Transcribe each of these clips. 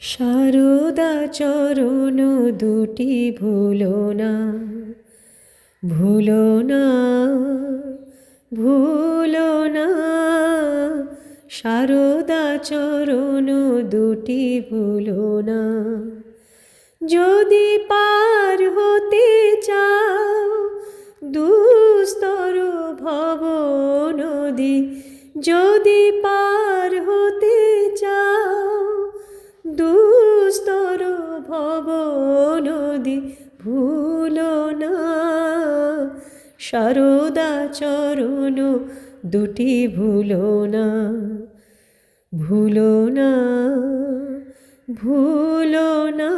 সারদা চরণ দুটি ভুলো না ভুলো না ভুলো না। সারদা চরণ দুটি ভুলো না, যদি পার হতে চাও, দুস্তর ভব নদী যদি পার নদী ভুলো না, সারদা চরণ দুটি ভুলো না ভুলো না ভুলো না,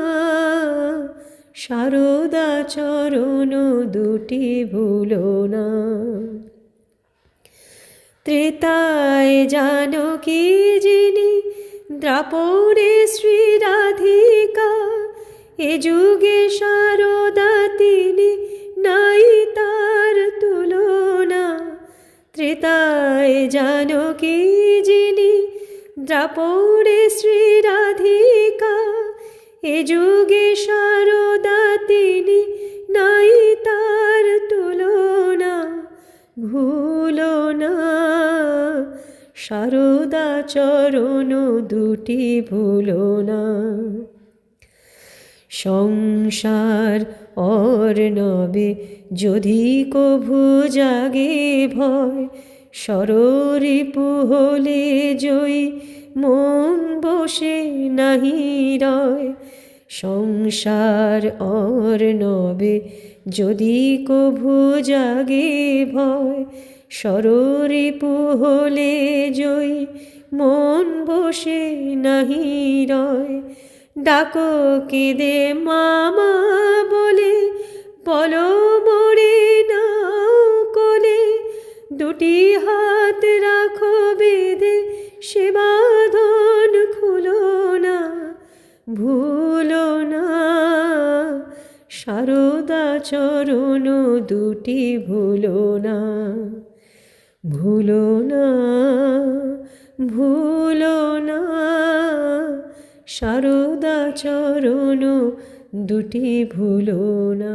সারদা চরণ দুটি ভুলো না। ত্রেতায় জানকী যিনি, দ্রাপরে শ্রী রাধিকা এ যুগে সারদা তিনি নাই তার তুলনা। ত্রেতায় জানকী যিনি? দ্রাপরে শ্রী রাধিকা এ যুগে সারদা তিনি নাই তার তুলনা। ভুলো না, সারদা চরণ দুটি ভুলো না। সংসার অর্ণবে যদি কভু জাগে ভয় সররিপু হলে জয়ী, মন বসে নাহি রয়। সংসার অর্ণবে যদি কভু জাগে ভয় সররিপু হলে জয়ী, মন বসে নাহি রয়। ডাকো কেদে মামা বলে, বলো মোরে না কোলে, দুটি হাত রাখো বেদে সে বাঁধন খুলো না, ভুলো না। সারদা চরণ দুটি ভুলো না ভুলো না, ভুলো সারদা চরণ দুটি ভুলো না।